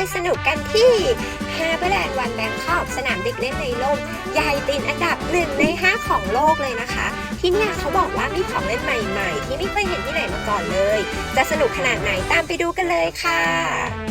ไปสนุกกันที่ฮาเบอร์แลนด์วันแบงคอกสนามเด็กเล่นในร่มใหญ่ติดอันดับหนึ่งในห้าของโลกเลยนะคะ ที่นี่เขาบอกว่ามีของเล่นใหม่ ๆ ที่ไม่เคยเห็นที่ไหนมาก่อนเลย จะสนุกขนาดไหนตามไปดูกันเลยค่ะ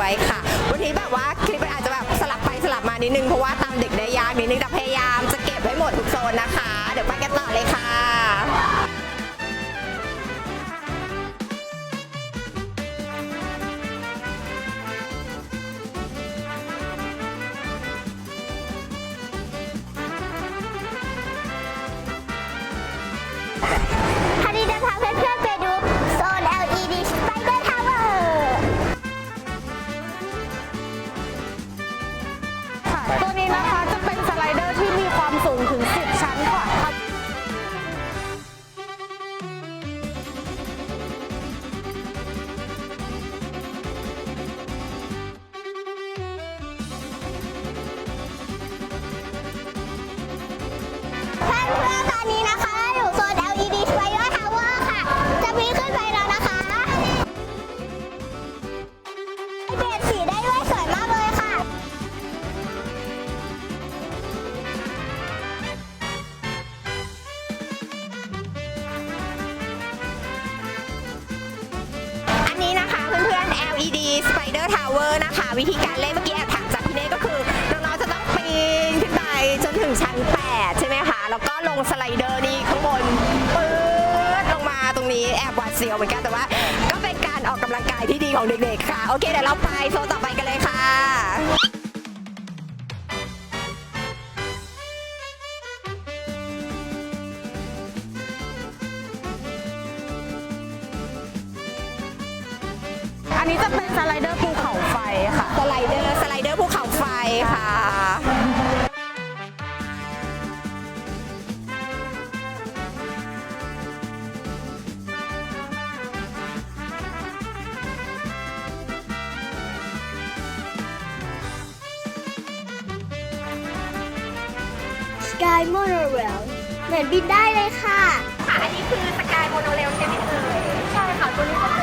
ด้วยค่ะ วันนี้แบบว่าคลิปมันอาจจะแบบสลับไปสลับมานิดนึงเพราะว่าตามเด็กได้ยากนิดนึงแต่พยายามจะเก็บให้หมดทุกโซนนะคะ ต่ว่า ก็เป็นการออกกำลังกายที่ดีของเด็กๆค่ะ โอเคเดี๋ยวเราไปโซนต่อไปกันเลยค่ะ อันนี้จะเป็นสไลเดอร์ปู Sky Monorail เหมือนบินได้เลยค่ะ ค่ะ อันนี้คือสกายโมโนเรลใช่ไหมเอ่ยใช่ค่ะ ตัวนี้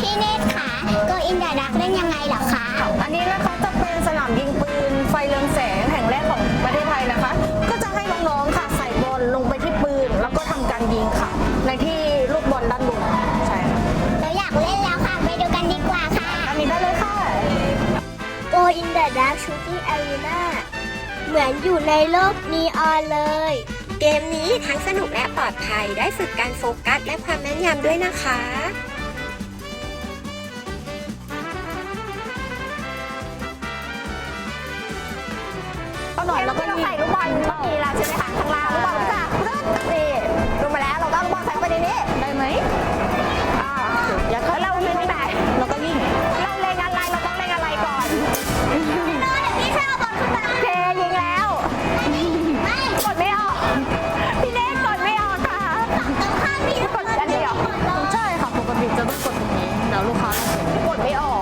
พี่เนตรค่ะโกอินดาดักเล่นยังไงเหรอคะ อันนี้นะคะจะเป็นสนามยิงปืนไฟเรืองแสงแห่งแรกของประเทศไทยนะคะ ก็จะให้น้องๆค่ะใส่บอลลงไปที่ปืน แล้วก็ทำการยิงค่ะ ในที่ลูกบอลด้านบนใช่ค่ะเราอยากเล่นแล้วค่ะ ไปดูกันดีกว่าค่ะ อันนี้ได้เลยค่ะ Go in the Dark Shooting Arena เหมือนอยู่ในโลกนีออนเลย เกมนี้ทั้งสนุกและปลอดภัยได้ฝึกการโฟกัสและความแม่นยำด้วยนะคะ หน่อยแล้วก็ยิง ใส่ลูกบอลเมื่อกี้แล้วใช่ไหมคะข้างล่างลูกบอลก็จะรึบนี่ลงมาแล้วเราก็เอาลูกบอลใส่เข้าไปในนี้ได้ไหมอ่าอย่าเข้าแล้วเราเล่นไหนแล้วก็ยิงเราเล่นอะไรเราต้องเล่นอะไรก่อนพี่ช่วยเอาบอลขึ้นมาเพยิงแล้วไม่กดไม่ออกพี่เน่กดไม่ออกค่ะตรงข้ามพี่กดอันนี้เหรอใช่ค่ะปกติจะต้องกดตรงนี้แล้วลูกค้าต้องกดกดไม่ออก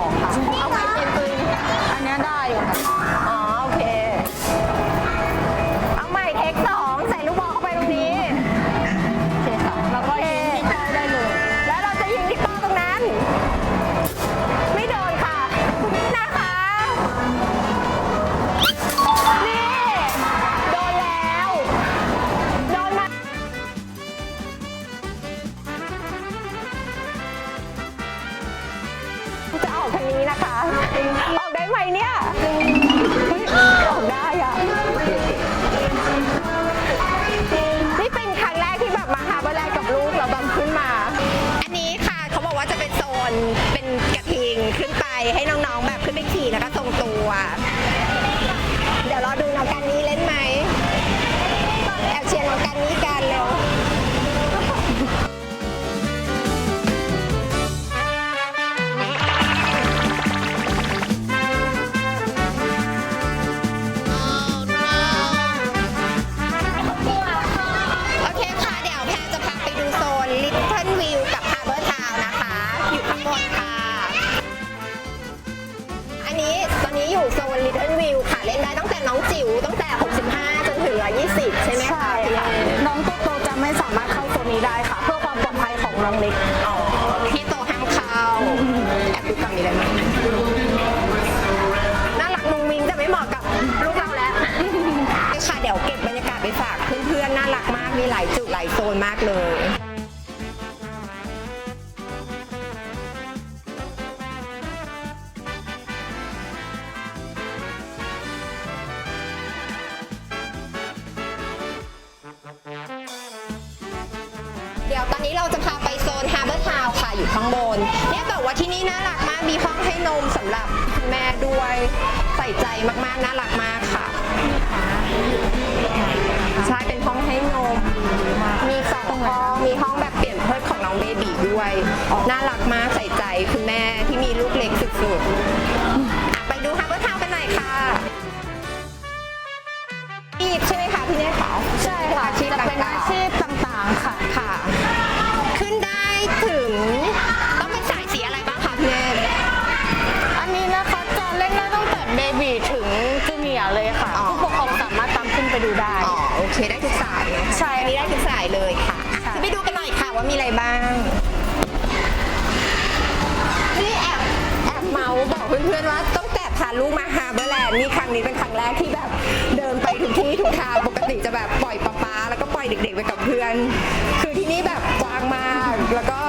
ได้ตั้ เดี๋ยวตอนนี้เราจะพาไปโซนฮาร์เบอร์ทาวค่ะอยู่ข้างบน เนี่ยบอกว่าที่นี่น่ารักมาก มีห้องให้นมสำหรับคุณแม่ด้วย ใส่ใจมากๆ น่ารักมากค่ะ ใช่ เป็นห้องให้นม มีสองห้อง มีห้องแบบเปลี่ยนเพิดของน้องเบบีด้วย น่ารักมากใส่ใจคุณแม่ นี่ครั้งนี้เป็นครั้งแรกที่แบบเดินไปทุกที่ทุกทางปกติจะแบบปล่อยป๊าป๊าแล้วก็ปล่อยเด็กๆไปกับเพื่อน คือที่นี่แบบกว้างมากแล้วก็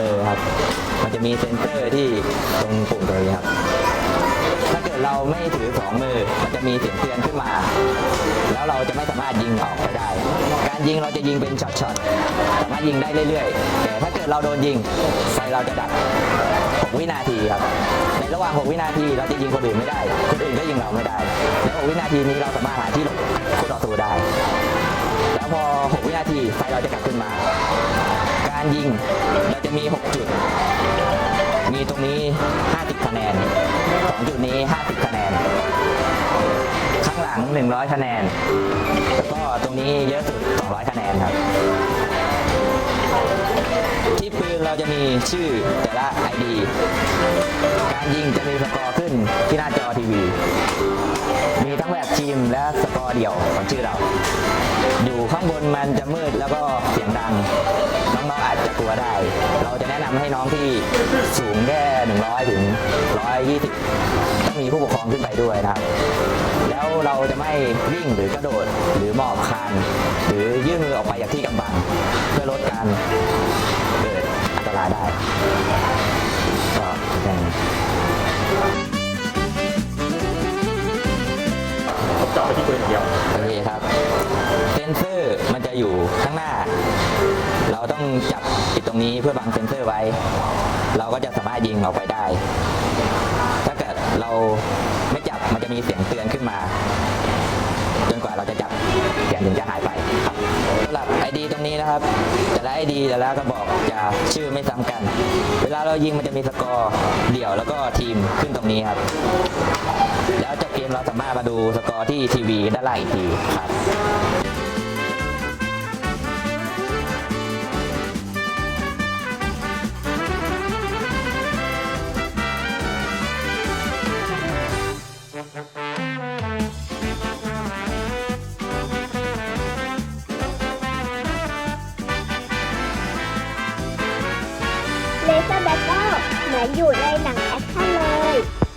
มือครับ มันจะมีเซนเซอร์ที่ตรงปุ่มตรงนี้ครับ ถ้าเกิดเราไม่ถือ2มือ มันจะมีเสียงเตือนขึ้นมา แล้วเราจะไม่สามารถยิงออกไปได้ การยิงเราจะยิงเป็นช็อตๆ สามารถยิงได้เรื่อยๆ แต่ถ้าเกิดเราโดนยิงไฟเราจะดับ 6 วินาทีครับ ในระหว่าง 6 วินาทีเราจะยิงคนอื่นไม่ได้ คนอื่นก็ยิงเราไม่ได้แล้ว6วินาทีนี้เราสามารถหาที่หลบคู่ต่อสู้ได้ แล้วพอ 6 วินาทีไฟเราจะกลับขึ้นมา การยิงเราจะมี 6 จุด มีตรงนี้ 50 คะแนน2จุดนี้ 50 คะแนน ข้างหลัง 100 คะแนน แล้วก็ตรงนี้เยอะสุด 200 คะแนนครับ ที่ปืนเราจะมีชื่อแต่ละ ID การยิงจะมีสกอร์ขึ้นที่หน้าจอทีวี มี ทั้งแบบทีมและสกอร์เดี่ยวของชื่อเรา อยู่ข้างบนมันจะมืดแล้วก็เสียงดัง น้องๆอาจจะกลัวได้ เราจะแนะนำให้น้องที่สูงแค่ 100 ถึง 120 ต้องมีผู้ปกครองขึ้นไปด้วยนะครับแล้วเราจะไม่วิ่งหรือกระโดดหรือหมอบคาน หรือยื่นมือออกไปจากที่กำบัง เพื่อลดการ อยู่ข้างหน้า เราต้องจับปิดตรงนี้เพื่อบังเซนเซอร์ไว้ เราก็จะสามารถยิงออกไปได้ ถ้าเกิดเราไม่จับมันจะมีเสียงเตือนขึ้นมา จนกว่าเราจะจับเสียงถึงจะหายไปครับสำหรับ ID ตรงนี้นะครับ แต่ละ ID แต่ละกระบอกจะชื่อไม่ซ้ำกัน เวลาเรายิงมันจะมีสกอร์เดี่ยวแล้วก็ทีมขึ้นตรงนี้ครับแล้วจบเกมเราสามารถมาดูสกอร์ที่ทีวีด้านล่างอีกทีครับ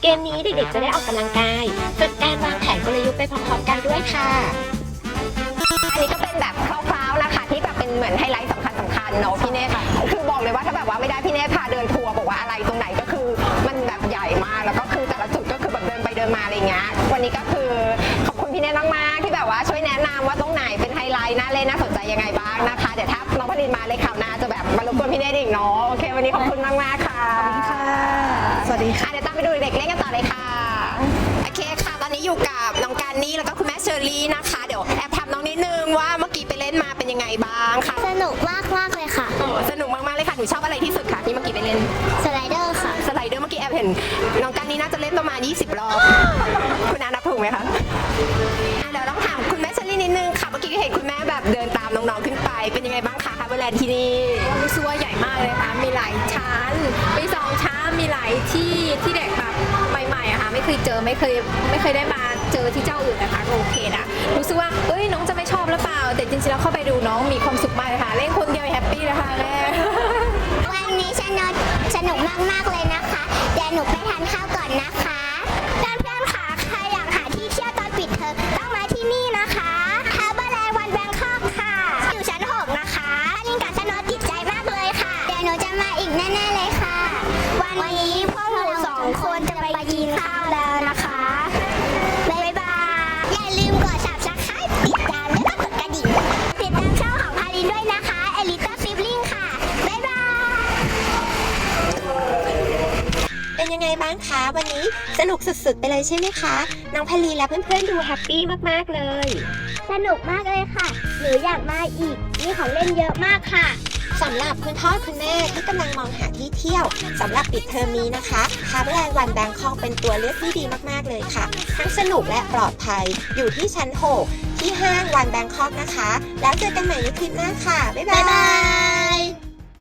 เกมนี้เด็กๆจะได้ออกกำลังกายฝึกการวางแผนกลยุทธ์ไปพร้อมๆกันด้วยค่ะ อันนี้ก็เป็นแบบคร่าวๆนะคะ ที่แบบเป็นเหมือนไฮไลท์สำคัญสำคัญๆเนาะพี่เนธค่ะคือบอกเลยว่าถ้าแบบว่าไม่ได้พี่เนธพาเดินทัวร์บอกว่าอะไรตรงไหนก็คือมันแบบใหญ่มากแล้วก็คือแต่ละจุดก็คือแบบเดินไปเดินมาอะไรเงี้ยวันนี้ก็คือขอบคุณพี่เนธมากๆที่แบบว่าช่วยแนะนำว่าตรงไหนเป็นไฮไลท์น่าเล่นน่าสนใจยังไงบ้างนะคะเดี๋ยวถ้าน้องพลินมาเลยข่าวหน้าจะแบบมารบกวนพี่เนธอีกเนาะโอเควันนี้ขอบคุณมากๆค่ะ อนนี้อยู่กับน้องการนี่แล้วก็คุณแม่เชอรี่นะคะ เดี๋ยวแอบถามน้องนิดนึงว่าเมื่อกี้ไปเล่นมาเป็นยังไงบ้างคะสนุกมากมากๆเลยค่ะ โอ้สนุกมากๆเลยค่ะหนูชอบอะไรที่สุดคะที่เมื่อกี้ไปเล่นสไลเดอร์ค่ะ สไลเดอร์เมื่อกี้แอบเห็นน้องการนี่น่าจะเล่นประมาณ 20รอบคุณอานับถูกไหมคะอะเดี๋ยวต้องถามคุณแม่เชอรี่นิดนึงค่ะเมื่อกี้เห็นคุณแม่แบบเดินตามน้องๆขึ้นไปเป็นยังไงบ้างคะฮาร์เบอร์แลนด์ที่นี่ รู้สึกว่าใหญ่มากเลยค่ะ มีหลายชั้น มีสองชั้น มีหลายที่ที่เด็กแบบใหม่ๆอะค่ะไม่ เคยเจอไม่เคยไม่เคยได้มาเจอที่เจ้าอื่นนะคะก็โอเคนะรู้สึกว่าเอ้ยน้องจะไม่ชอบหรือเปล่า แต่จริงๆแล้วเข้าไปดูน้องมีความางคะ วันนี้สนุกสุดๆ ไปเลยใช่ไหมคะ น้องพลีและเพื่อนๆดูแฮปปี้มากๆเลย สนุกมากเลยค่ะ หนูอยากมาอีก มีของเล่นเยอะมากค่ะสำหรับคุณพ่อคุณแม่ที่กำลังมองหาที่เที่ยวสำหรับปิดเทอมนี้นะคะฮาร์เบอร์แลนด์วันแบงคอกเป็นตัวเลือกที่ดีมากๆเลยค่ะ ทั้งสนุกและปลอดภัยอยู่ที่ชั้น 6 ที่ห้างวันแบงคอกนะคะ แล้วเจอกันใหม่ในคลิปหน้าค่ะ บ๊ายบาย